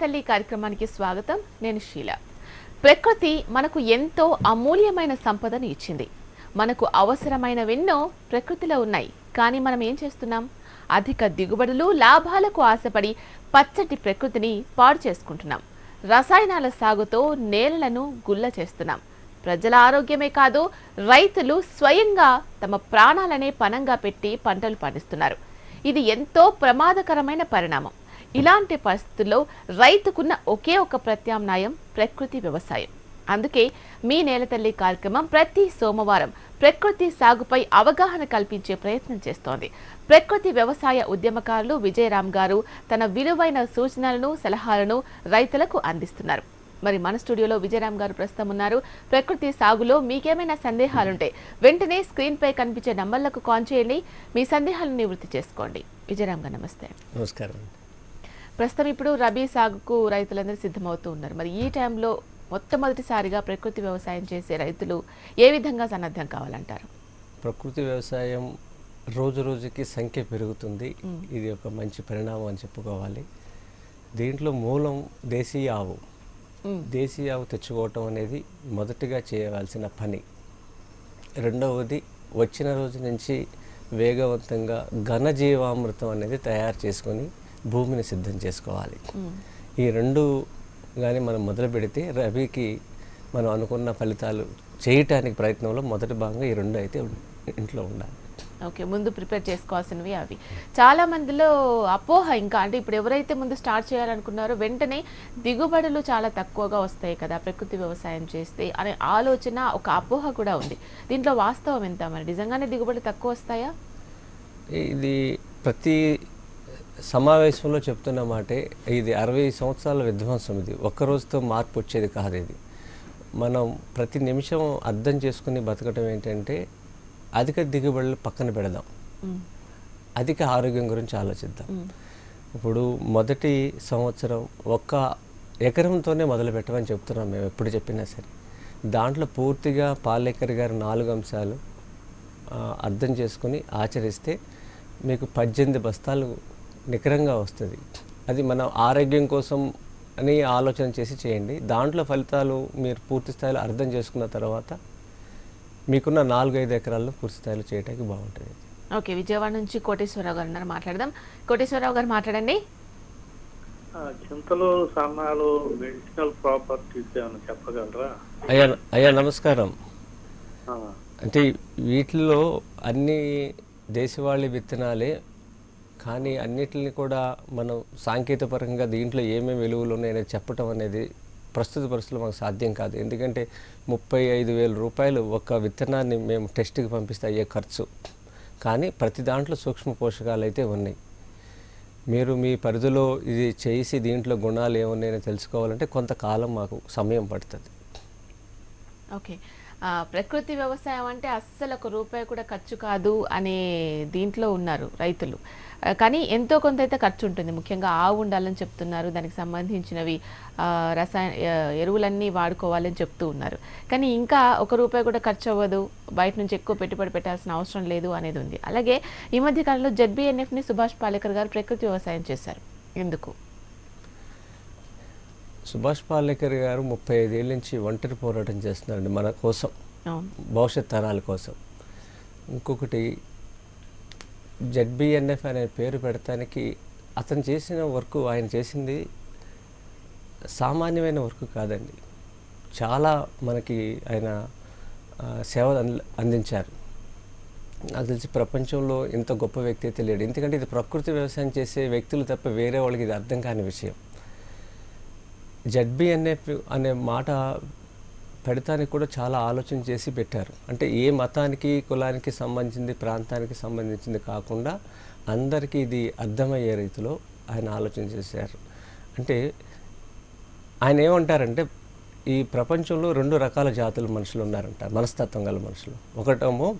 తల్లి కార్యక్రమానికి స్వాగతం. నేను షీల. ప్రకృతి మనకు ఎంతో అమూల్యమైన సంపదను ఇచ్చింది. మనకు అవసరమైనవెన్నో ప్రకృతిలో ఉన్నాయి. కానీ మనం ఏం చేస్తున్నాం? అధిక దిగుబడులు లాభాలకు ఆశపడి పచ్చటి ప్రకృతిని పాడు చేసుకుంటున్నాం. రసాయనాల సాగుతో నేలలను గుల్ల చేస్తున్నాం. ప్రజల ఆరోగ్యమే కాదు రైతులు స్వయంగా తమ ప్రాణాలనే పనంగా పెట్టి పంటలు పండిస్తున్నారు. ఇది ఎంతో ప్రమాదకరమైన పరిణామం. ఇలాంటి పరిస్థితుల్లో రైతుకున్న ఒకే ఒక ప్రత్యామ్నాయం ప్రకృతి వ్యవసాయం. అందుకే మీ నేలతల్లి కార్యక్రమం ప్రతి సోమవారం ప్రకృతి సాగుపై అవగాహన కల్పించే ప్రయత్నం చేస్తోంది. ప్రకృతి వ్యవసాయ ఉద్యమకారులు విజయరామ్ గారు తన విలువైన సూచనలను సలహాలను రైతులకు అందిస్తున్నారు. మరి మన స్టూడియోలో విజయరామ్ గారు ప్రస్తుతం ఉన్నారు. ప్రకృతి సాగులో మీకేమైనా సందేహాలుంటే వెంటనే స్క్రీన్ పై కనిపించే నంబర్లకు కాల్ చేయండి. మీ సందేహాలను నివృత్తి చేసుకోండి. విజయరామ్ గారు నమస్తే. నమస్కారం ప్రస్తుతం ఇప్పుడు రబీ సాగుకు రైతులందరూ సిద్ధమవుతూ ఉన్నారు. మరి ఈ టైంలో మొట్టమొదటిసారిగా ప్రకృతి వ్యవసాయం చేసే రైతులు ఏ విధంగా సన్నద్ధం కావాలంటారు? ప్రకృతి వ్యవసాయం రోజు రోజుకి సంఖ్య పెరుగుతుంది. ఇది ఒక మంచి పరిణామం అని చెప్పుకోవాలి. దీంట్లో మూలం దేశీయ ఆవు. దేశీయ ఆవు తెచ్చుకోవటం అనేది మొదటిగా చేయవలసిన పని. రెండవది వచ్చిన రోజు నుంచి వేగవంతంగా ఘనజీవామృతం అనేది తయారు చేసుకొని భూమిని సిద్ధం చేసుకోవాలి. ఈ రెండు కానీ మనం మొదలు పెడితే రబీకి మనం అనుకున్న ఫలితాలు చేయటానికి ప్రయత్నంలో మొదటి భాగంగా ఈ రెండు అయితే ఇంట్లో ఉండాలి. ఓకే ముందు ప్రిపేర్ చేసుకోవాల్సినవి అవి. చాలా మందిలో అపోహ ఇంకా అంటే ఇప్పుడు ఎవరైతే ముందు స్టార్ట్ చేయాలనుకున్నారో వెంటనే దిగుబడులు చాలా తక్కువగా వస్తాయి కదా ప్రకృతి వ్యవసాయం చేస్తే అనే ఆలోచన ఒక అపోహ కూడా ఉంది. దీంట్లో వాస్తవం ఎంత మరి? నిజంగానే దిగుబడులు తక్కువ వస్తాయా? ఇది ప్రతి సమావేశంలో చెప్తున్న మాటే ఇది అరవై సంవత్సరాల విధ్వంసం ఇది. ఒక్క రోజుతో మార్పు వచ్చేది కాదు ఇది. మనం ప్రతి నిమిషం అర్థం చేసుకుని బతకడం ఏంటంటే అధిక దిగుబడులు పక్కన పెడదాం. అధిక ఆరోగ్యం గురించి ఆలోచిద్దాం. ఇప్పుడు మొదటి సంవత్సరం ఒక్క ఎకరంతోనే మొదలు పెట్టమని చెప్తున్నాం మేము ఎప్పుడు చెప్పినా సరే. దాంట్లో పూర్తిగా పాలేకర్ గారి నాలుగు అంశాలు అర్థం చేసుకుని ఆచరిస్తే మీకు పద్దెనిమిది బస్తాలు నికరంగా వస్తుంది. అది మన ఆరోగ్యం కోసం అని ఆలోచన చేసి చేయండి. దాంట్లో ఫలితాలు మీరు పూర్తి స్థాయిలో అర్థం చేసుకున్న తర్వాత మీకున్న నాలుగు ఐదు ఎకరాల్లో పూర్తి స్థాయిలో చేయడానికి బాగుంటుంది. ఓకే విజయవాడ నుంచి కోటేశ్వరరావు గారు ఉన్నారు. మాట్లాడదాం. కోటేశ్వరరావు గారు మాట్లాడండి. ఆ, చింతలు సన్నాలు వెజిటల్ ప్రాపర్టీస్ ఏమైనా చెప్పగలరా? అయ్యా అయ్యా నమస్కారం. ఆ, అంటే వీటిల్లో అన్ని దేశవాళీ విత్తనాలే కానీ అన్నిటిని కూడా మనం సాంకేతికపరంగా దీంట్లో ఏమేమి విలువలు ఉన్నాయనేది చెప్పటం అనేది ప్రస్తుత పరిస్థితులు మాకు సాధ్యం కాదు. ఎందుకంటే ముప్పై ఐదు వేల రూపాయలు ఒక విత్తనాన్ని మేము టెస్ట్కి పంపిస్తే అయ్యే ఖర్చు. కానీ ప్రతి దాంట్లో సూక్ష్మ పోషకాలు అయితే ఉన్నాయి. మీరు మీ పరిధిలో ఇది చేసి దీంట్లో గుణాలు ఏమున్నాయని తెలుసుకోవాలంటే కొంతకాలం మాకు సమయం పడుతుంది. ఓకే. ప్రకృతి వ్యవసాయం అంటే అస్సలు ఒక రూపాయి కూడా ఖర్చు కాదు అనే దీంట్లో ఉన్నారు రైతులు. కానీ ఎంతో కొంత అయితే ఖర్చు ఉంటుంది. ముఖ్యంగా ఆవు ఉండాలని చెప్తున్నారు. దానికి సంబంధించినవి రసాయన ఎరువులన్నీ వాడుకోవాలని చెప్తూ ఉన్నారు. కానీ ఇంకా ఒక రూపాయి కూడా ఖర్చు అవ్వదు. బయట నుంచి ఎక్కువ పెట్టుబడి పెట్టాల్సిన అవసరం లేదు అనేది ఉంది. అలాగే ఈ మధ్య కాలంలో జెడ్బీఎన్ఎఫ్ని సుభాష్ పాలేకర్ గారు ప్రకృతి వ్యవసాయం చేశారు. ఎందుకు? సుభాష్ పాలేకర్ గారు ముప్పై ఐదేళ్ళ నుంచి ఒంటరి పోరాటం చేస్తున్నారండి మన కోసం. భవిష్యత్ తరాల కోసం. ఇంకొకటి జెడ్బిఎన్ఎఫ్ అనే పేరు పెడతానికి అతను చేసిన వర్క్ ఆయన చేసింది సామాన్యమైన వర్క్ కాదండి. చాలా మనకి ఆయన అంద అందించారు. నాకు తెలిసి ప్రపంచంలో ఇంత గొప్ప వ్యక్తి అయితే లేడు. ఎందుకంటే ఇది ప్రకృతి వ్యవసాయం చేసే వ్యక్తులు తప్ప వేరే వాళ్ళకి ఇది అర్థం కాని విషయం. జడ్బిఎన్ఎఫ్ అనే మాట పెడతానికి కూడా చాలా ఆలోచన చేసి పెట్టారు. అంటే ఏ మతానికి కులానికి సంబంధించింది ప్రాంతానికి సంబంధించింది కాకుండా అందరికీ ఇది అర్థమయ్యే రీతిలో ఆయన ఆలోచన చేశారు. అంటే ఆయన ఏమంటారంటే ఈ ప్రపంచంలో రెండు రకాల జాతుల మనుషులు ఉన్నారంట మనస్తత్వం గల మనుషులు. ఒకటేమో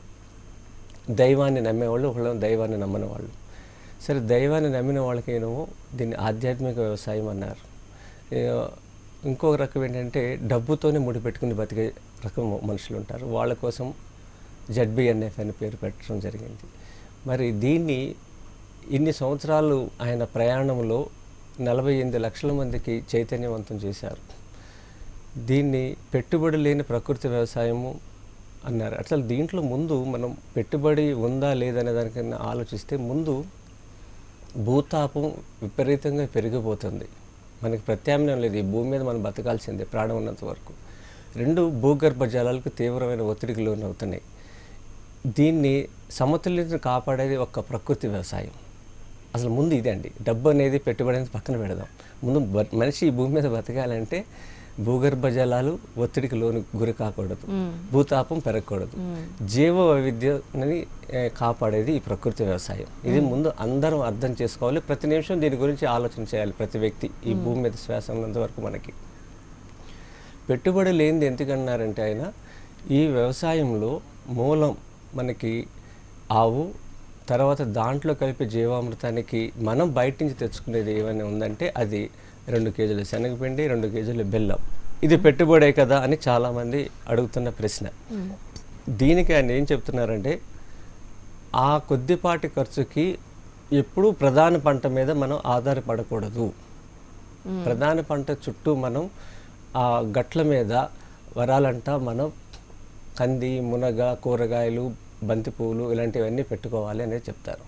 దైవాన్ని నమ్మేవాళ్ళు ఒకళ్ళేమో దైవాన్ని నమ్మని వాళ్ళు. సరే దైవాన్ని నమ్మిన వాళ్ళకేమో దీన్ని ఆధ్యాత్మిక వ్యవసాయం అన్నారు. ఇంకొక రకం ఏంటంటే డబ్బుతోనే ముడిపెట్టుకుని బతికే రకం మనుషులు ఉంటారు. వాళ్ళ కోసం జడ్బిఎన్ఎఫ్ అనే పేరు పెట్టడం జరిగింది. మరి దీన్ని ఇన్ని సంవత్సరాలు ఆయన ప్రయాణంలో నలభై ఎనిమిది లక్షల మందికి చైతన్యవంతం చేశారు. దీన్ని పెట్టుబడి లేని ప్రకృతి వ్యవసాయము అన్నారు. అసలు దీంట్లో ముందు మనం పెట్టుబడి ఉందా లేదనే దానికన్నా ఆలోచిస్తే ముందు భూతాపం విపరీతంగా పెరిగిపోతుంది. మనకి ప్రత్యామ్నాయం లేదు. ఈ భూమి మీద మనం బతకాల్సిందే ప్రాణం ఉన్నంత వరకు. రెండు భూగర్భ జలాలకు తీవ్రమైన ఒత్తిడికి లోనవుతున్నాయి. దీన్ని సమతుల్యతను కాపాడేది ఒక ప్రకృతి వ్యవసాయం. అసలు ముందు ఇదే అండి. డబ్బు అనేది పెట్టుబడి అనేది పక్కన పెడదాం. ముందు మనిషి ఈ భూమి మీద బతకాలంటే భూగర్భ జలాలు ఒత్తిడికి లోను గురి కాకూడదు. భూతాపం పెరగకూడదు. జీవ వైవిధ్యాన్ని ఏ, కాపాడేది ఈ ప్రకృతి వ్యవసాయం. ఇది ముందు అందరం అర్థం చేసుకోవాలి. ప్రతి నిమిషం దీని గురించి ఆలోచన చేయాలి ప్రతి వ్యక్తి ఈ భూమి మీద శ్వాస ఉన్నంత వరకు మనకి. పెట్టుబడి లేనిది ఎందుకన్నారంటే ఆయన ఈ వ్యవసాయంలో మూలం మనకి ఆవు తర్వాత దాంట్లో కలిపే జీవామృతానికి మనం బయట నుంచి తెచ్చుకునేది ఏమైనా ఉందంటే అది రెండు కేజీల శనగపిండి రెండు కేజీల బెల్లం. ఇది పెట్టుబడే కదా అని చాలామంది అడుగుతున్న ప్రశ్న. దీనికి ఆయన ఏం చెప్తున్నారంటే ఆ కొద్దిపాటి ఖర్చుకి ఎప్పుడూ ప్రధాన పంట మీద మనం ఆధారపడకూడదు. ప్రధాన పంట చుట్టూ మనం ఆ గట్ల మీద వరాలంట మనం కంది మునగ కూరగాయలు బంతి పువ్వులు ఇలాంటివన్నీ పెట్టుకోవాలి అనేది చెప్తారు.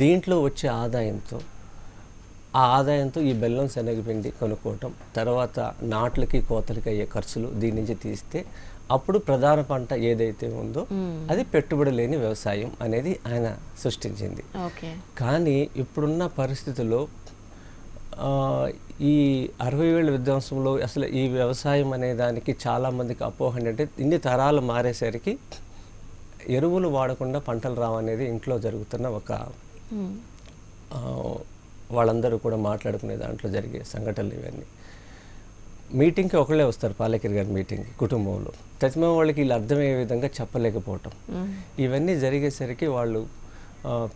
దీంట్లో వచ్చే ఆదాయంతో ఆ ఆదాయంతో ఈ బెల్లం శనగపిండి కొనుక్కోవటం తర్వాత నాట్లకి కోతలకి అయ్యే ఖర్చులు దీని నుంచి తీస్తే అప్పుడు ప్రధాన పంట ఏదైతే ఉందో అది పెట్టుబడి లేని వ్యవసాయం అనేది ఆయన సృష్టించింది. ఓకే. కానీ ఇప్పుడున్న పరిస్థితుల్లో ఈ అరవై వేల విధ్వంసంలో అసలు ఈ వ్యవసాయం అనే దానికి చాలామందికి అపోహ అంటే ఇన్ని తరాలు మారేసరికి ఎరువులు వాడకుండా పంటలు రావనేది ఇంట్లో జరుగుతున్న ఒక వాళ్ళందరూ కూడా మాట్లాడుకునే దాంట్లో జరిగే సంఘటనలు ఇవన్నీ. మీటింగ్కి ఒకళ్ళే వస్తారు పాలేకర్ గారి మీటింగ్కి కుటుంబంలో. తతిమ వాళ్ళకి వీళ్ళు అర్థమయ్యే విధంగా చెప్పలేకపోవటం. ఇవన్నీ జరిగేసరికి వాళ్ళు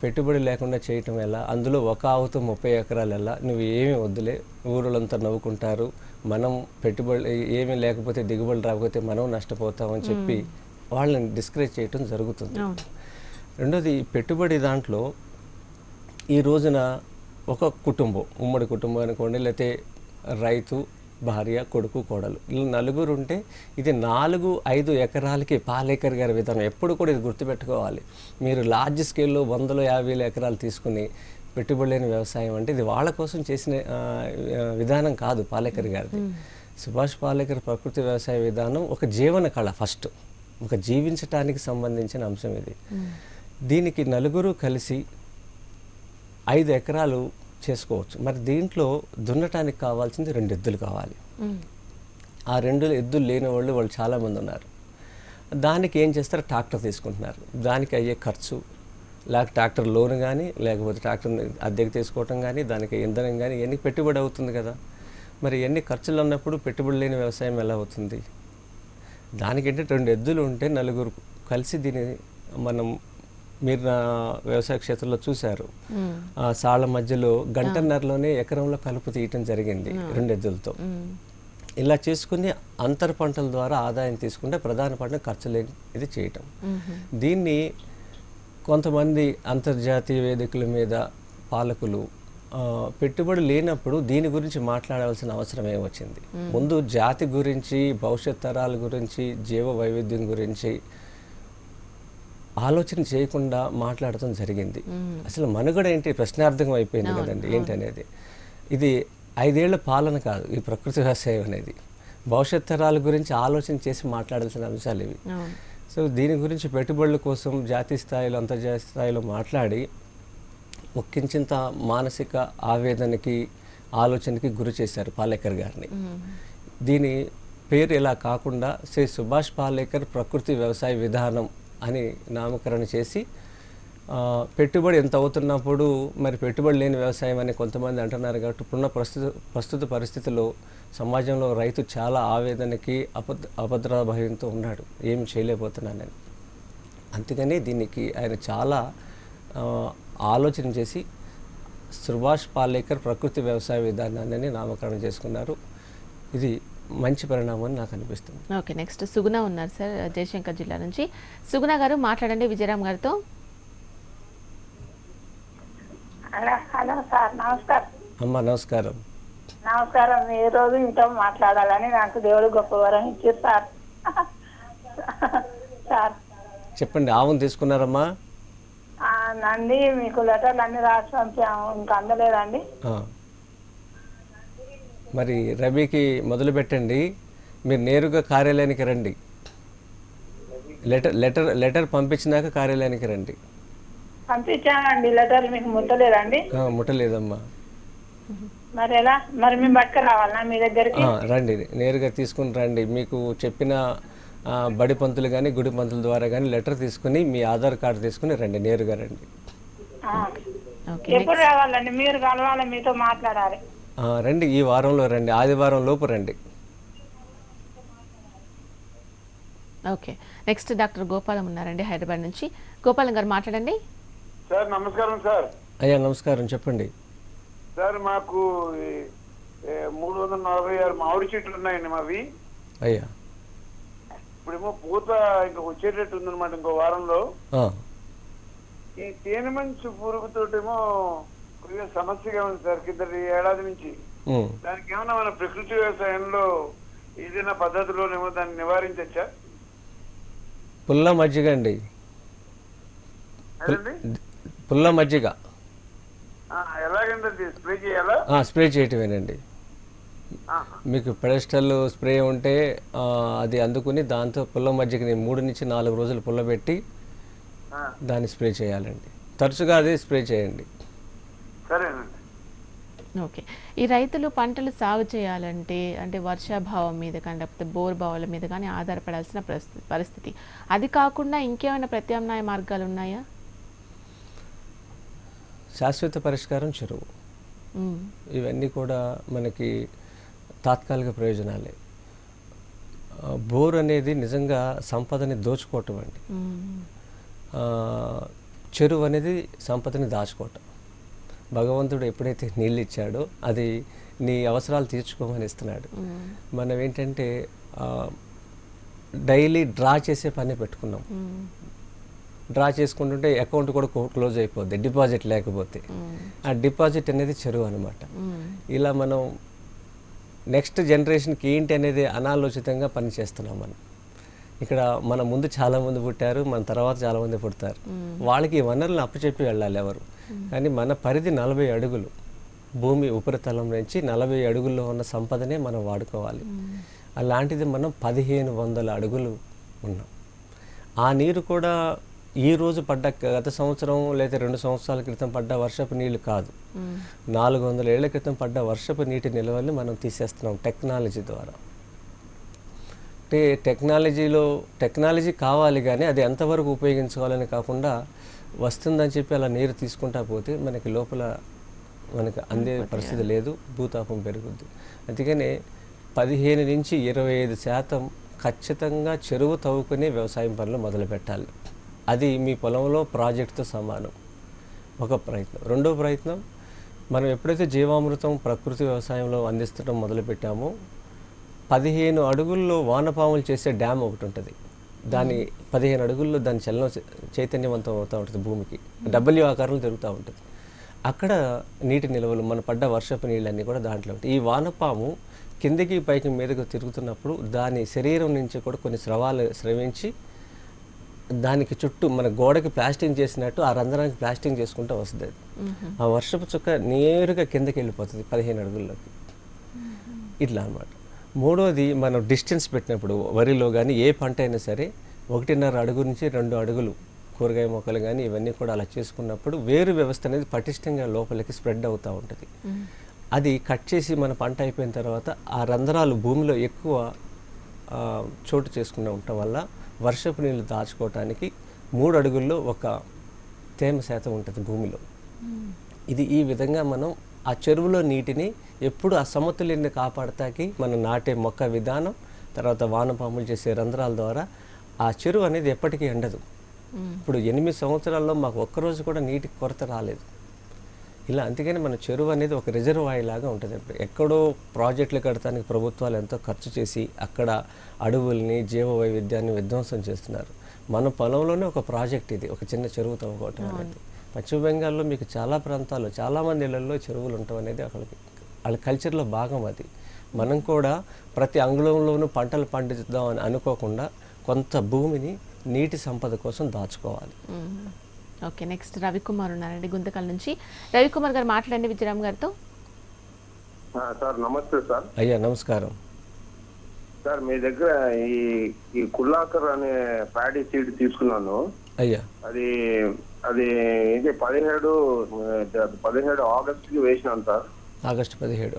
పెట్టుబడి లేకుండా చేయటం ఎలా? అందులో ఒక ఆవుతో ముప్పై ఎకరాలు ఎలా? నువ్వు ఏమీ వద్దులే ఊరులంతా నవ్వుకుంటారు మనం పెట్టుబడి ఏమీ లేకపోతే దిగుబడి రాకపోతే మనం నష్టపోతామని చెప్పి వాళ్ళని డిస్కరేజ్ చేయటం జరుగుతుంది. రెండోది పెట్టుబడి దాంట్లో ఈ రోజున ఒక కుటుంబం ఉమ్మడి కుటుంబం అనుకోండి లేకపోతే రైతు భార్య కొడుకు కోడలు. ఇలా నలుగురు ఉంటే ఇది నాలుగు ఐదు ఎకరాలకి పాలేకర్ గారి విధానం. ఎప్పుడు కూడా ఇది గుర్తుపెట్టుకోవాలి. మీరు లార్జ్ స్కేల్లో వందల యాభై వేల ఎకరాలు తీసుకుని పెట్టుబడి లేని వ్యవసాయం అంటే ఇది వాళ్ళ కోసం చేసిన విధానం కాదు పాలేకర్ గారిది. సుభాష్ పాలేకర్ ప్రకృతి వ్యవసాయ విధానం ఒక జీవన కళ ఫస్ట్. ఒక జీవించటానికి సంబంధించిన అంశం ఇది. దీనికి నలుగురు కలిసి ఐదు ఎకరాలు చేసుకోవచ్చు. మరి దీంట్లో దున్నటానికి కావాల్సింది రెండు ఎద్దులు కావాలి. ఆ రెండు ఎద్దులు లేని వాళ్ళు వాళ్ళు చాలామంది ఉన్నారు. దానికి ఏం చేస్తారు? ట్రాక్టర్ తీసుకుంటున్నారు. దానికి అయ్యే ఖర్చు లేక ట్రాక్టర్ లోన్ కానీ లేకపోతే ట్రాక్టర్ అద్దెకి తీసుకోవటం కానీ దానికి ఇంధనం కానీ ఇవన్నీ పెట్టుబడి అవుతుంది కదా. మరి ఎన్ని ఖర్చులు ఉన్నప్పుడు పెట్టుబడి లేని వ్యవసాయం ఎలా అవుతుంది? దానికంటే రెండు ఎద్దులు ఉంటే నలుగురు కలిసి దీన్ని మనం మీరు నా వ్యవసాయ క్షేత్రంలో చూశారు. ఆ సాళ్ళ మధ్యలో గంటన్నరలోనే ఎకరంలో కలుపు తీయటం జరిగింది రెండు ఎద్దులతో. ఇలా చేసుకుని అంతర పంటల ద్వారా ఆదాయం తీసుకుంటే ప్రధాన పంట ఖర్చు లేని ఇది చేయటం దీన్ని కొంతమంది అంతర్జాతీయ వేదికల మీద పాలకులు పెట్టుబడి లేనప్పుడు దీని గురించి మాట్లాడాల్సిన అవసరం ఏమొచ్చింది? ముందు జాతి గురించి భవిష్యత్ తరాల గురించి జీవ వైవిధ్యం గురించి ఆలోచన చేయకుండా మాట్లాడటం జరిగింది. అసలు మనుగడ ఏంటి? ప్రశ్నార్థకం అయిపోయింది కదండి. ఏంటనేది? ఇది ఐదేళ్ళ పాలన కాదు ఈ ప్రకృతి వ్యవసాయం అనేది. భవిష్యత్ తరాల గురించి ఆలోచన చేసి మాట్లాడాల్సిన అంశాలు ఇవి. సో దీని గురించి పెట్టుబడుల కోసం జాతీయ స్థాయిలో అంతర్జాతీయ స్థాయిలో మాట్లాడి ఒక్కించింత మానసిక ఆవేదనకి ఆలోచనకి గురి చేశారు పాలేకర్ గారిని. దీని పేరు ఇలా కాకుండా శ్రీ సుభాష్ పాలేకర్ ప్రకృతి వ్యవసాయ విధానం అని నామకరణ చేసి పెట్టుబడి ఎంత అవుతున్నప్పుడు మరి పెట్టుబడి లేని వ్యవసాయం అని కొంతమంది అంటున్నారు కాబట్టి ఇప్పుడున్న ప్రస్తుత ప్రస్తుత పరిస్థితుల్లో సమాజంలో రైతు చాలా ఆవేదనకి అభద్ర అభద్ర భయంతో ఉన్నాడు. ఏం చేయలేకపోతున్నానని అందుకని దీనికి ఆయన చాలా ఆలోచన చేసి సుభాష్ పాలేకర్ ప్రకృతి వ్యవసాయ విధానాన్ని నామకరణం చేసుకున్నారు. ఇది మంచి పరిణామం అని నాకు అనిపిస్తుంది. ఓకే నెక్స్ట్ సుగుణ ఉన్నారు సార్ జయశంకర్ జిల్లా నుంచి. సుగుణ గారు మాట్లాడండి విజయరామ్ గారితో. హలో హలో సార్ నమస్కారం. అమ్మ నమస్కారం. నమస్కారం ఈ రోజు మీతో మాట్లాడాలని నాకు దేవుడు గొప్ప వరం ఇచ్చారు సార్. సార్. చెప్పండి ఆవును తీసుకున్నారమ్మా? ఆ, నంది మీకు లెటర్లు అన్ని రాసి పంపాము ఇంకా అందలేదండి. ఆ. మరి రవికి మొదలు పెట్టండి. మీరు నేరుగా కార్యాలయానికి రండి. లెటర్ లెటర్ లెటర్ పంపించినాక కార్యాలయానికి రండి. పంపించానండి లెటర్లు మీకు ముట్టలేదండి. ఆ, ముట్టలేదమ్మా. మరి ఎలా? మరి మేము రావాలనా మీ దగ్గరికి? ఆ, రండి నేరుగా తీసుకుని రండి. మీకు చెప్పిన బడి పంతులు కానీ గుడి పంతుల ద్వారా కానీ లెటర్ తీసుకుని మీ ఆధార్ కార్డు తీసుకుని రండి నేరుగా రండి. ఆ. ఓకే ఎప్పుడు రావాలండి? మీరు కలవాలి మీతో మాట్లాడాలి. రండి ఈ వారంలో రండి ఆదివారం లోపు రండి. ఓకే. నెక్స్ట్ డాక్టర్ గోపాలం ఉన్నారండి హైదరాబాద్ నుంచి. గోపాలం గారు మాట్లాడండి. సార్ నమస్కారం సార్. అయ్యా నమస్కారం చెప్పండి. సార్ మాకు మూడు వందల నలభై ఆరు మామిడి చెట్లు ఉన్నాయండి మావి. అయ్యా. ఇప్పుడేమో పూత ఇంకా వచ్చేటట్టు ఉందన్నమాట ఇంకో వారంలో. ఆ, ఈ తేనె మంచు పురుగుతోటేమో కొద్దిగా సమస్యగా ఉంది సార్ కిందటి ఏడాది నుంచి. దానికి ఏమన్నా మన ప్రకృతి వ్యవసాయంలో ఏదైనా పద్ధతిలోనేమో దాన్ని నివారించచ్చా? పుల్ల మజ్జిగ అండి. పుల్ల మజ్జిగ. అది? స్ప్రే చేయాలా? స్ప్రే చేయటమేనండి. మీకు పెడస్టల్ స్ప్రే ఉంటే అది అందుకుని దాంతో పుల్ల మజ్జిగని మూడు నుంచి నాలుగు రోజులు పుల్లబెట్టి దాన్ని స్ప్రే చేయాలండి. తరచుగా అది స్ప్రే చేయండి. సరేనండి. ఓకే. ఈ రైతులు పంటలు సాగు చేయాలంటే అంటే వర్షాభావం మీద కానీ లేకపోతే బోర్ బావుల మీద కానీ ఆధారపడాల్సిన పరిస్థితి పరిస్థితి. అది కాకుండా ఇంకేమైనా ప్రత్యామ్నాయ మార్గాలు ఉన్నాయా? శాశ్వత పరిష్కారం చెరువు. ఇవన్నీ కూడా మనకి తాత్కాలిక ప్రయోజనాలే. బోర్ అనేది నిజంగా సంపదని దోచుకోవటం అండి. చెరువు అనేది సంపదని దాచుకోవటం. భగవంతుడు ఎప్పుడైతే నీళ్ళు ఇచ్చాడో అది నీ అవసరాలు తీర్చుకోమని ఇస్తున్నాడు. మనం ఏంటంటే డైలీ డ్రా చేసే పని పెట్టుకున్నాం. డ్రా చేసుకుంటుంటే అకౌంట్ కూడా క్లోజ్ అయిపోద్ది డిపాజిట్ లేకపోతే ఆ డిపాజిట్ అనేది చెరువు అనమాట. ఇలా మనం నెక్స్ట్ జనరేషన్కి ఏంటి అనేది అనాలోచితంగా పనిచేస్తున్నాం మనం ఇక్కడ మన ముందు చాలా మంది పుట్టారు మన తర్వాత చాలా మంది పుడతారు. వాళ్ళకి ఈ వనరులను అప్పచెప్పి వెళ్ళాలి ఎవరు. కానీ మన పరిధి నలభై అడుగులు. భూమి ఉపరితలం నుంచి నలభై అడుగుల్లో ఉన్న సంపదనే మనం వాడుకోవాలి. అలాంటిది మనం పదిహేను వందల అడుగులు ఉన్నాం. ఆ నీరు కూడా ఈ రోజు పడ్డ గత సంవత్సరం లేదా రెండు సంవత్సరాల క్రితం పడ్డ వర్షపు నీళ్ళు కాదు. నాలుగు వందల ఏళ్ళ క్రితం పడ్డ వర్షపు నీటి నిల్వల్ని మనం తీసేస్తున్నాం టెక్నాలజీ ద్వారా. అంటే టెక్నాలజీలో టెక్నాలజీ కావాలి కానీ అది ఎంతవరకు ఉపయోగించుకోవాలని కాకుండా వస్తుందని చెప్పి అలా నీరు తీసుకుంటా పోతే మనకి లోపల మనకి అందే పరిస్థితి లేదు భూతాపం పెరుగుద్ది. అందుకనే పదిహేను నుంచి ఇరవై ఐదు శాతం ఖచ్చితంగా చెరువు తవ్వుకునే వ్యవసాయం పనులు మొదలు పెట్టాలి. అది మీ పొలంలో ప్రాజెక్టుతో సమానం. ఒక ప్రయత్నం. రెండో ప్రయత్నం మనం ఎప్పుడైతే జీవామృతం ప్రకృతి వ్యవసాయంలో అందిస్తడం మొదలుపెట్టామో పదిహేను అడుగుల్లో వానపాములు చేసే డ్యామ్ ఒకటి ఉంటుంది. దాని పదిహేను అడుగుల్లో దాని చలనం చైతన్యవంతం అవుతూ ఉంటుంది భూమికి. డబ్ల్యూ ఆకారంలో తిరుగుతూ ఉంటుంది. అక్కడ నీటి నిల్వలు మన పడ్డ వర్షపు నీళ్ళన్నీ కూడా దాంట్లో ఉంటాయి. ఈ వానపాము కిందికి పైకి మీదకు తిరుగుతున్నప్పుడు దాని శరీరం నుంచి కూడా కొన్ని స్రవాలు స్రవించి దానికి చుట్టూ మన గోడకి ప్లాస్టింగ్ చేసినట్టు ఆ రంధ్రానికి ప్లాస్టింగ్ చేసుకుంటూ వస్తుంది. ఆ వర్షపు చుక్క నేరుగా కిందకి వెళ్ళిపోతుంది పదిహేను అడుగుల్లోకి. ఇట్లా అన్నమాట. మూడోది మనం డిస్టెన్స్ పెట్టినప్పుడు వరిలో కానీ ఏ పంట అయినా సరే ఒకటిన్నర అడుగు నుంచి రెండు అడుగులు కూరగాయ మొక్కలు కానీ ఇవన్నీ కూడా అలా చేసుకున్నప్పుడు వేరు వ్యవస్థ అనేది పటిష్టంగా లోపలికి స్ప్రెడ్ అవుతూ ఉంటుంది. అది కట్ చేసి మన పంట అయిపోయిన తర్వాత ఆ రంధ్రాలు భూమిలో ఎక్కువ చోటు చేసుకుని ఉండటం వల్ల వర్షపు నీళ్ళు దాచుకోవటానికి మూడు అడుగుల్లో ఒక తేమ శాతం ఉంటుంది భూమిలో. ఇది ఈ విధంగా మనం ఆ చెరువులో నీటిని ఎప్పుడు ఆ సమతుల్యాన్ని కాపాడతాకి మనం నాటే మొక్క విధానం తర్వాత వానపాములు చేసే రంధ్రాల ద్వారా ఆ చెరువు అనేది ఎప్పటికీ ఎండదు. ఇప్పుడు ఎనిమిది సంవత్సరాల్లో మాకు ఒక్కరోజు కూడా నీటి కొరత రాలేదు. ఇలా అందుకని మన చెరువు అనేది ఒక రిజర్వాయర్ లాగా ఉంటుంది. ఇప్పుడు ఎక్కడో ప్రాజెక్టులు కడటానికి ప్రభుత్వాలు ఎంతో ఖర్చు చేసి అక్కడ అడవుల్ని జీవ వైవిధ్యాన్ని విధ్వంసం చేస్తున్నారు. మన పొలంలోనే ఒక ప్రాజెక్ట్ ఇది ఒక చిన్న చెరువు తవ్వుకోవటం అనేది. పశ్చిమ బెంగాల్లో మీకు చాలా ప్రాంతాల్లో చాలామంది ఇళ్ళలో చెరువులు ఉండటం అనేది అక్కడికి వాళ్ళ కల్చర్లో భాగం అది. మనం కూడా ప్రతి అంగుళంలోనూ పంటలు పండిద్దాం అని అనుకోకుండా కొంత భూమిని నీటి సంపద కోసం దాచుకోవాలి. ఓకే నెక్స్ట్ రవికుమార్ ఉన్నారండి గుంతకల్ నుంచి. రవికుమార్ గారు మాట్లాడండి విజయరామ్ గారితో. సార్ నమస్తే సార్. అయ్యా నమస్కారం. సార్ మీ దగ్గర ఈ ఈ కుల్లాకర్ అనే ప్యాడీ సీడ్ తీసుకున్నాను. అయ్యా అది అది ఇది పదిహేడు పదిహేడు ఆగస్ట్కి వేసినాను సార్ ఆగస్టు పదిహేడు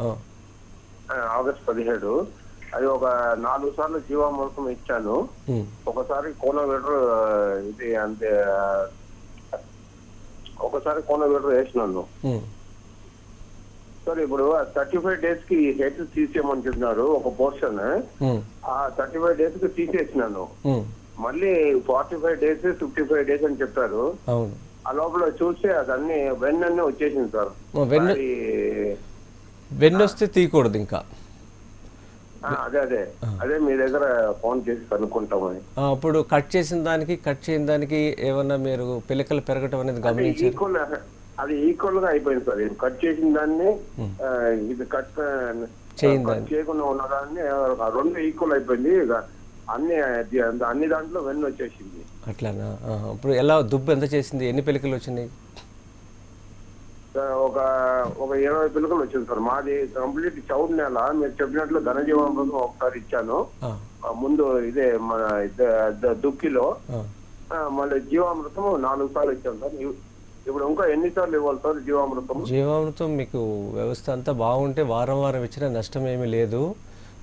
ఆగస్ట్ పదిహేడు అది ఒక నాలుగు సార్లు జీవామృతం ఇచ్చాను. ఒకసారి కోనోవీటర్ ఇది అంతే ఆ, ఒకసారి కోనోవీటర్ వేసినాను. సార్ ఇప్పుడు థర్టీ ఫైవ్ డేస్కి హెడ్ తీసేయమని చెప్పినారు ఒక పోర్షన్. ఆ థర్టీ ఫైవ్ డేస్కి తీసేసినాను. మళ్ళీ forty five days fifty five days అని చెప్పారు. అవును. ఆ లోపల చూస్తే అదన్నీ వెన్నన్నీ వచ్చేసింది సార్. ఓ, వెన్న మరి, వెన్నొస్తే తీయకూడదు ఇంకా. అదే అదే. అదే మీ దగ్గర ఫోన్ చేసి కనుక్కుంటామని. అప్పుడు కట్ చేసిన దానికి కట్ చేయని దానికి ఏమన్నా మీరు పిలకలు పెరగటం అనేది గమనించారు? అది ఈక్వల్గా అయిపోయింది సార్. ఇది కట్ చేసిన దాన్ని ఇది కట్ దాన్ని. చేయకుండా ఉన్నదాన్ని ఆ, రెండు ఈక్వల్ అయిపోయింది. అన్ని అన్ని దాంట్లో వెన్న వచ్చేసింది. అట్లానా. ఇప్పుడు ఎలా దుబ్బు ఎంత చేసింది? ఎన్ని పిలకలు వచ్చినాయి? ఒక ఒక ఇరవై పిల్లకలు వచ్చింది సార్. మాది కంప్లీట్ చౌడ్ నేల. మీరు చెప్పినట్లు ఘనజీవామృతం ఒకసారి ఇచ్చాను. ముందు ఇదే మన దుక్కిలో. మళ్ళీ జీవామృతం నాలుగు సార్లు ఇచ్చాను సార్. ఇప్పుడు ఇంకా ఎన్ని సార్లు ఇవ్వాలి సార్ జీవామృతం జీవామృతం మీకు వ్యవస్థ అంతా బాగుంటే వారం వారం ఇచ్చినా నష్టం ఏమీ లేదు.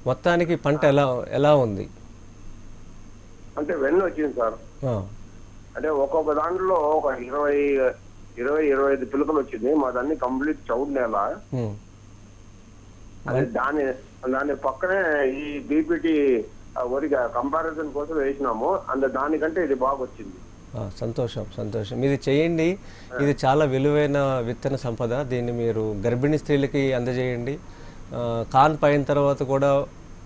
మొత్తానికి పంట ఎలా ఎలా ఉంది? అంటే వెన్న వచ్చింది సార్. అంటే ఒక్కొక్క దాంట్లో ఒక ఇరవై ఇరవై ఇరవై ఐదు పిల్లకలు వచ్చింది. మాదన్ని కంప్లీట్ చౌడ్ నేల. అదే దాని దాని పక్కనే ఈ బీపీటీ వరిగా కంపారిజన్ కోసం వేసినాము. అండ్ దానికంటే ఇది బాగా వచ్చింది. సంతోషం సంతోషం. ఇది చేయండి. ఇది చాలా విలువైన విత్తన సంపద. దీన్ని మీరు గర్భిణీ స్త్రీలకి అందజేయండి. కాన్ పైన తర్వాత కూడా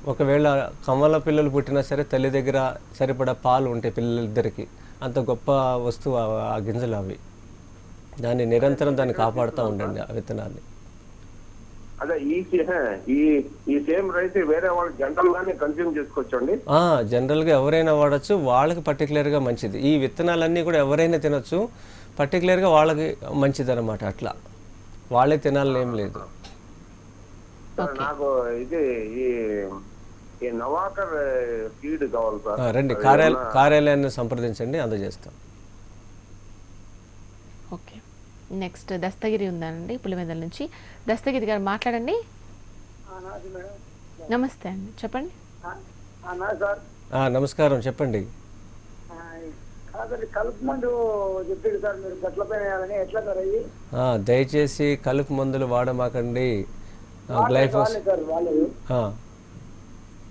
ఒకవేళ కమల పిల్లలు పుట్టినా సరే తల్లి దగ్గర సరిపడా పాలు ఉంటాయి పిల్లలిద్దరికి. అంత గొప్ప వస్తువు ఆ- గింజలు అవి. దాన్ని నిరంతరం దాన్ని కాపాడుతూ ఉండండి ఆ విత్తనాన్ని. అదే ఈ ఈ ఈ సేమ్ రైస్ వేరే వాళ్ళు జనరల్ గానే కన్స్యూమ్ చేసుకోవచ్చండి? ఆ, జనరల్గా ఎవరైనా వాడచ్చు వాళ్ళకి పర్టికులర్గా మంచిది. ఈ విత్తనాలన్నీ కూడా ఎవరైనా తినొచ్చు పర్టికులర్గా వాళ్ళకి మంచిది అనమాట అట్లా. వాళ్ళే తినాలని ఏం లేదు. నాకు ఇది ఈ ఈ నవాకర్ సీడ్ కావాలి సార్. రండి కార్యాలయ కార్యాలయాన్ని సంప్రదించండి అందజేస్తాం. ఓకే. నెక్స్ట్ దస్తగిరి ఉందండి పులివెందుల నుంచి. దస్తగిరి గారు మాట్లాడండి. నమస్తే అండి చెప్పండి. అన్నా సార్. ఆ, నమస్కారం చెప్పండి. దయచేసి కలుపు మందులు వాడమాకండి. గ్లైఫోస్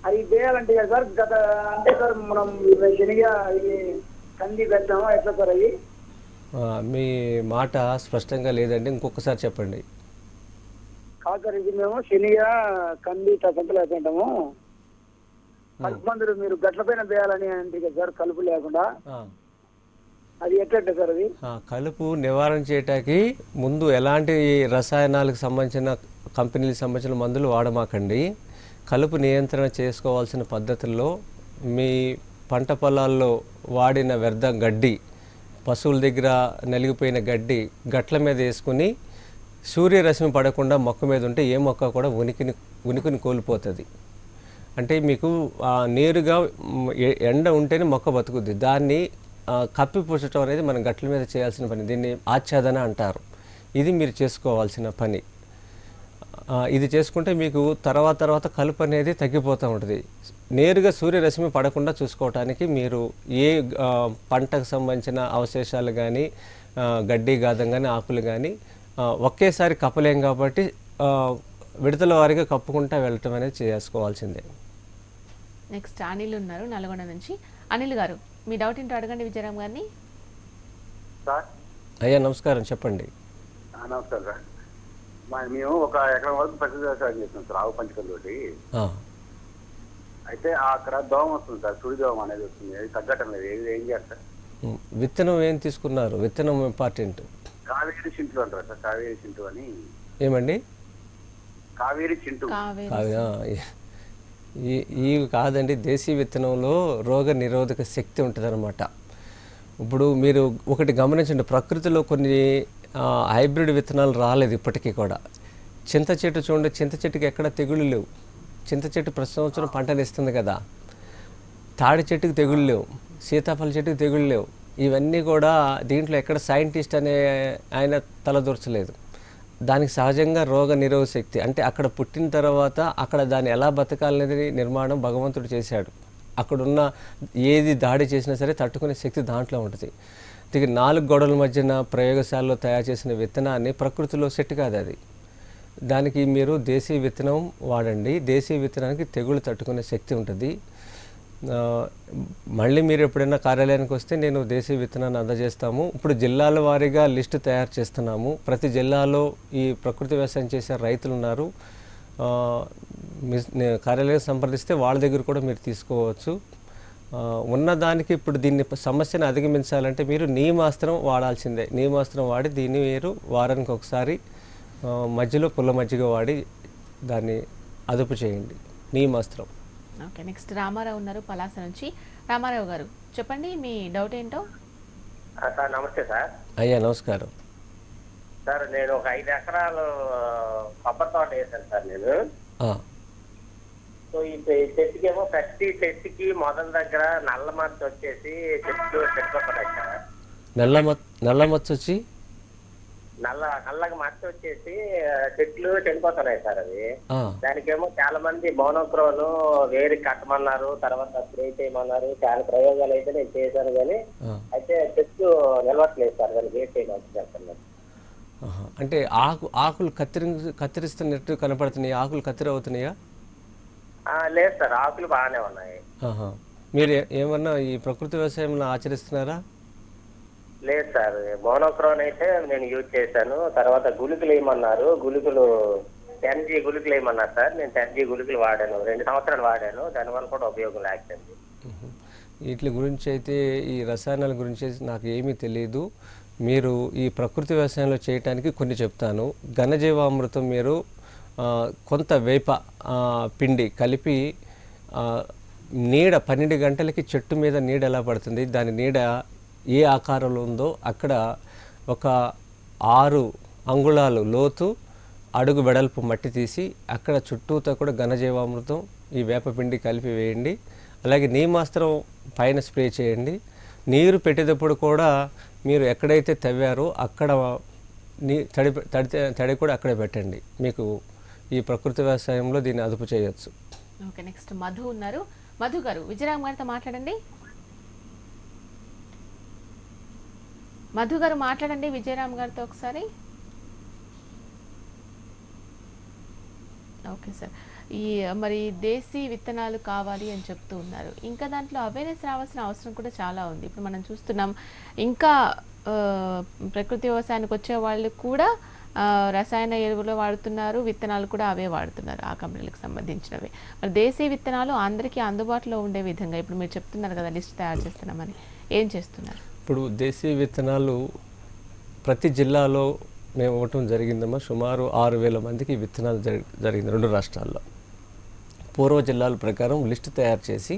అవి వేయాలంటే కదా సార్ గత అంటే సార్ మనం శనిగ ఇది కంది పెట్టాము ఎట్లా సార్ ఆ, మీ మాట స్పష్టంగా లేదండి ఇంకొకసారి చెప్పండి. కాదు సార్ ఇది మేము శనిగ కంది తగ్గంతలు వేసుకుంటాము కలుపు మందులు మీరు గట్ల పైన వేయాలని అంటే కదా సార్ కలుపు లేకుండా. అది ఎట్లంటే సార్ అది? కలుపు నివారణ చేయటానికి ముందు ఎలాంటి రసాయనాలకు సంబంధించిన కంపెనీలకు సంబంధించిన మందులు వాడమాకండి. కలుపు నియంత్రణ చేసుకోవాల్సిన పద్ధతుల్లో మీ పంట పొలాల్లో వాడిన వ్యర్థ గడ్డి పశువుల దగ్గర నలిగిపోయిన గడ్డి గట్ల మీద వేసుకుని సూర్యరశ్మి పడకుండా మొక్క మీద ఉంటే ఏ మొక్క కూడా ఉనికిని ఉనికిని కోల్పోతుంది. అంటే మీకు నేరుగా ఎండ ఉంటేనే మొక్క బతుకుద్ది. దాన్ని ఆ, కప్పిపుచ్చటం అనేది మనం గట్ల మీద చేయాల్సిన పని. దీన్ని ఆచ్ఛాదన అంటారు. ఇది మీరు చేసుకోవాల్సిన పని. ఇది చేసుకుంటే మీకు తర్వాత తర్వాత కలుపు అనేది తగ్గిపోతూ ఉంటుంది. నేరుగా సూర్యరశ్మి పడకుండా చూసుకోవటానికి మీరు ఏ పంటకు సంబంధించిన అవశేషాలు కానీ గడ్డి గాదం కానీ ఆకులు కానీ ఒకేసారి కప్పలేం కాబట్టి విడతల వారీగా కప్పుకుంటా వెళ్ళటం అనేది చేసుకోవాల్సిందే. నెక్స్ట్ అనిల్ ఉన్నారు నల్గొండ నుంచి. అనిల్ గారు మీ డౌట్ ఏంటో అడగండి విజయరామ్ గారిని. సార్? అయ్యా నమస్కారం చెప్పండి. నమస్కారం మేము ఒక ఎకరం వరకు పచ్చి వ్యవసాయం చేస్తున్నాం సార్ ఆవు పంచకలతోటి ఆ, అయితే అక్కడ దోమ వస్తుంది సార్ సుడి దోమ అనేది వస్తుంది అది తగ్గటం లేదు ఏది ఏం చేస్తారు విత్తనం ఏం తీసుకున్నారు? విత్తనం ఇంపార్టెంట్ కావేరి చింటూ అంటారు సార్ కావేరి చింటూ అని. ఏమండి? కావేరి చింటూ. ఇవి కాదండి దేశీ విత్తనంలో రోగ నిరోధక శక్తి ఉంటుందన్నమాట. ఇప్పుడు మీరు ఒకటి గమనించండి ప్రకృతిలో కొన్ని హైబ్రిడ్ విత్తనాలు రాలేదు ఇప్పటికీ కూడా. చింత చెట్టు చూడండి చింత చెట్టుకి ఎక్కడ తెగుళ్ళు లేవు. చింత చెట్టు ప్రతి సంవత్సరం పంటనిస్తుంది కదా. తాడి చెట్టుకి తెగుళ్ళు లేవు సీతాఫల చెట్టుకి తెగుళ్ళు లేవు. ఇవన్నీ కూడా దీంట్లో ఎక్కడ సైంటిస్ట్ అనే ఆయన తలదూర్చలేదు దానికి సహజంగా రోగ నిరోధ శక్తి అంటే అక్కడ పుట్టిన తర్వాత అక్కడ దాన్ని ఎలా బతకాలనేది నిర్మాణం భగవంతుడు చేశాడు. అక్కడున్న ఏది దాడి చేసినా సరే తట్టుకునే శక్తి దాంట్లో ఉంటుంది. దీనికి నాలుగు గోడల మధ్యన ప్రయోగశాలలో తయారు చేసిన విత్తనాన్ని ప్రకృతిలో సెట్ కాదు అది. దానికి మీరు దేశీయ విత్తనం వాడండి. దేశీయ విత్తనానికి తెగులు తట్టుకునే శక్తి ఉంటుంది. మళ్ళీ మీరు ఎప్పుడైనా కార్యాలయానికి వస్తే నేను దేశీయ విత్తనాన్ని అందజేస్తాము. ఇప్పుడు జిల్లాల వారీగా లిస్టు తయారు చేస్తున్నాము. ప్రతి జిల్లాలో ఈ ప్రకృతి వ్యవసాయం చేసే రైతులు ఉన్నారు. మిస్- కార్యాలయం సంప్రదిస్తే వాళ్ళ దగ్గర కూడా మీరు తీసుకోవచ్చు. ఉన్నదానికి ఇప్పుడు దీన్ని సమస్యను అధిగమించాలంటే మీరు నీమాస్త్రం వాడాల్సిందే. నీమాస్త్రం వాడి దీన్ని మీరు వారానికి ఒకసారి మధ్యలో పుల్ల మజ్జిగ వాడి దాన్ని అదుపు చేయండి. నీమాస్త్రం. ఓకే నెక్స్ట్ రామారావు ఉన్నారు పలాస నుంచి. రామారావు గారు చెప్పండి మీ డౌట్ ఏంటో? సార్ నమస్తే సార్. అయ్యా నమస్కారం. సార్ నేను ఒక ఐదు ఎకరాలు కొబ్బరి తోట వేసాను సార్ నేను. ఆ, సో ఈ చె- చెట్టుకేమో ప్రతి చెట్టుకి మొదల దగ్గర నల్ల మచ్చ వచ్చేసి చెట్లు చెట్టుకొస్తున్నాయి సార్ నల్ల నల్ల మచ్చ వచ్చి? నల్ల నల్లగా మచ్చ వచ్చేసి చెట్లు చనిపోతున్నాయి సార్ అవి. ఆ, దానికేమో చాలా మంది మోనోక్రోను వేరు కట్టమన్నారు తర్వాత స్ప్రే చేయమన్నారు చాలా ప్రయోగాలు అయితే నేను చేశాను కానీ అయితే చెట్టు నిలవట్లేదు సార్ ఏం చేయలేదు ఆహా. అంటే ఆకు ఆకులు కత్తిరి కత్తిరిస్తున్నట్టు కనపడుతున్నాయి ఆకులు కత్తిరి అవుతున్నాయా? లేదు సార్ ఆకులు బాగానే ఉన్నాయి. మీరు ఏమన్నా ఈ ప్రకృతి వ్యవసాయం ఆచరిస్తున్నారా? లేదు సార్ మోనోక్రోన్ అయితే నేను యూజ్ చేశాను. తర్వాత గుళికలు వేయమన్నారు. గుళికలు టెన్ జీ గుళికలు వేయమన్నారు సార్. నేను టెన్ జీ గుళికలు వాడాను. రెండు సంవత్సరాలు వాడాను. దానివల్ల కూడా ఉపయోగం లేకపోయింది. వీటి గురించి అయితే ఈ రసాయనాల గురించి నాకు ఏమీ తెలియదు. మీరు ఈ ప్రకృతి వ్యవసాయంలో చేయటానికి కొన్ని చెప్తాను. ఘనజీవామృతం మీరు కొంత వేప పిండి కలిపి నీడ పన్నెండు గంటలకి చెట్టు మీద నీడ ఎలా పడుతుంది దాని నీడ ఏ ఆకారంలో ఉందో అక్కడ ఒక ఆరు అంగుళాలు లోతు అడుగు వెడల్పు మట్టి తీసి అక్కడ చుట్టూతో కూడా ఘనజీవామృతం ఈ వేపపిండి కలిపి వేయండి. అలాగే నీమాస్త్రం పైన స్ప్రే చేయండి. నీరు పెట్టేటప్పుడు కూడా మీరు ఎక్కడైతే తవ్వారో అక్కడ నీ తడి తడితే తడి కూడా అక్కడే పెట్టండి. మీకు ఈ ప్రకృతి వ్యవసాయంలో దీన్ని అదుపు చేయొచ్చు. ఓకే నెక్స్ట్ మధు ఉన్నారు. మధు గారు విజయరామ్ గారితో మాట్లాడండి. మధు గారు మాట్లాడండి విజయరామ్ గారితో ఒకసారి. Okay sir. ఈ మరి దేశీ విత్తనాలు కావాలి అని చెప్తూ ఉన్నారు. ఇంకా దాంట్లో అవేర్నెస్ రావాల్సిన అవసరం కూడా చాలా ఉంది. ఇప్పుడు మనం చూస్తున్నాం ఇంకా ప్రకృతి వ్యవసాయానికి వచ్చే వాళ్ళు కూడా రసాయన ఎరువులు వాడుతున్నారు విత్తనాలు కూడా అవే వాడుతున్నారు ఆ కంపెనీలకు సంబంధించినవి. మరి దేశీ విత్తనాలు అందరికీ అందుబాటులో ఉండే విధంగా ఇప్పుడు మీరు చెప్తున్నారు కదా లిస్ట్ తయారు చేస్తున్నామని. ఏం చేస్తున్నారు? ఇప్పుడు దేశీయ విత్తనాలు ప్రతి జిల్లాలో మేము ఇవ్వటం జరిగిందమ్మా. సుమారు ఆరు వేల మందికి విత్తనాలు జరి జరిగింది రెండు రాష్ట్రాల్లో. పూర్వ జిల్లాల ప్రకారం లిస్టు తయారు చేసి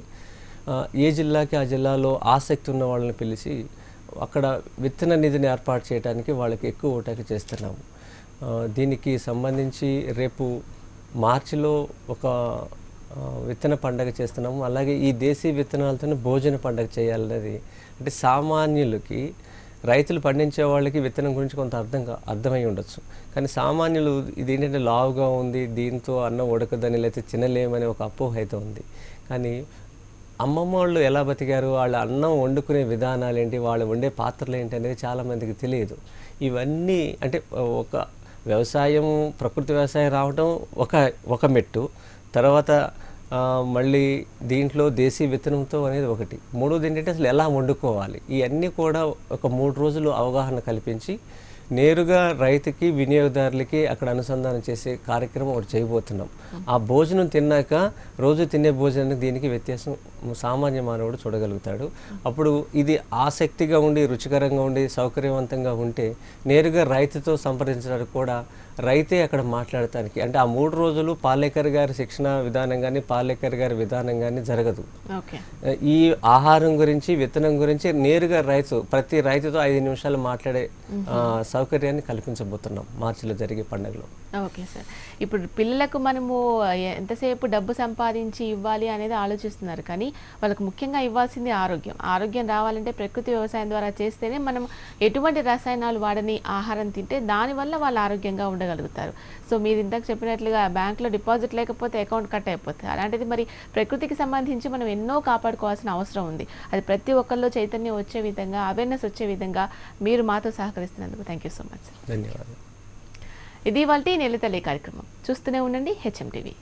ఏ జిల్లాకి ఆ జిల్లాలో ఆసక్తి ఉన్న వాళ్ళని పిలిచి అక్కడ విత్తన నిధిని ఏర్పాటు చేయడానికి వాళ్ళకి ఎక్కువ ఓటాకి చేస్తున్నాము. దీనికి సంబంధించి రేపు మార్చిలో ఒక విత్తన పండగ చేస్తున్నాము. అలాగే ఈ దేశీ విత్తనాలతో భోజన పండగ చేయాలన్నది. అంటే సామాన్యులకి రైతులు పండించే వాళ్ళకి విత్తనం గురించి కొంత అర్థం అర్థమై ఉండొచ్చు. కానీ సామాన్యులు ఇది ఏంటంటే లావుగా ఉంది దీంతో అన్నం ఉడకదని లేకపోతే తినలేమనే ఒక అపోహ అయితే ఉంది. కానీ అమ్మమ్మ వాళ్ళు ఎలా బతికారు? వాళ్ళ అన్నం వండుకునే విధానాలు ఏంటి వాళ్ళు వండే పాత్రలు ఏంటి అనేది చాలామందికి తెలియదు. ఇవన్నీ అంటే ఒక వ్యవసాయం ప్రకృతి వ్యవసాయం రావటం ఒక ఒక మెట్టు. తర్వాత మళ్ళీ దీంట్లో దేశీ విత్తనంతో అనేది ఒకటి. మూడోది ఏంటంటే అసలు ఎలా వండుకోవాలి? ఇవన్నీ కూడా ఒక మూడు రోజులు అవగాహన కల్పించి నేరుగా రైతుకి వినియోగదారులకి అక్కడ అనుసంధానం చేసే కార్యక్రమం ఒకటి చేయబోతున్నాం. ఆ భోజనం తిన్నాక రోజు తినే భోజనానికి దీనికి వ్యత్యాసం సామాన్య మానవుడు చూడగలుగుతాడు. అప్పుడు ఇది ఆసక్తిగా ఉండి రుచికరంగా ఉండి సౌకర్యవంతంగా ఉంటే నేరుగా రైతుతో సంప్రదించడానికి కూడా రైతే అక్కడ మాట్లాడటానికి. అంటే ఆ మూడు రోజులు పాలేకర్ గారి శిక్షణ విధానం కానీ పాలేకర్ గారి విధానం కానీ జరగదు. ఓకే. ఈ ఆహారం గురించి విత్తనం గురించి నేరుగా రైతు ప్రతి రైతుతో ఐదు నిమిషాలు మాట్లాడే సౌకర్యాన్ని కల్పించబోతున్నాం మార్చిలో జరిగే పండుగలో. Okay sir. ఇప్పుడు పిల్లలకు మనము ఎంతసేపు డబ్బు సంపాదించి ఇవ్వాలి అనేది ఆలోచిస్తున్నారు. కానీ వాళ్ళకు ముఖ్యంగా ఇవ్వాల్సింది ఆరోగ్యం. ఆరోగ్యం రావాలంటే ప్రకృతి వ్యవసాయం ద్వారా చేస్తేనే మనం ఎటువంటి రసాయనాలు వాడని ఆహారం తింటే దానివల్ల వాళ్ళు ఆరోగ్యంగా ఉండగలుగుతారు సో మీరు ఇందాక చెప్పినట్లుగా బ్యాంకులో డిపాజిట్ లేకపోతే అకౌంట్ కట్ అయిపోతుంది. అలాంటిది మరి ప్రకృతికి సంబంధించి మనం ఎన్నో కాపాడుకోవాల్సిన అవసరం ఉంది. అది ప్రతి ఒక్కరిలో చైతన్యం వచ్చే విధంగా అవేర్నెస్ వచ్చే విధంగా మీరు మాతో సహకరిస్తున్నందుకు thank you so much sir ధన్యవాదాలు. ఇది వాళ్ళ నెలతల్లి కార్యక్రమం. చూస్తూనే ఉండండి హెచ్ఎం టీవీ.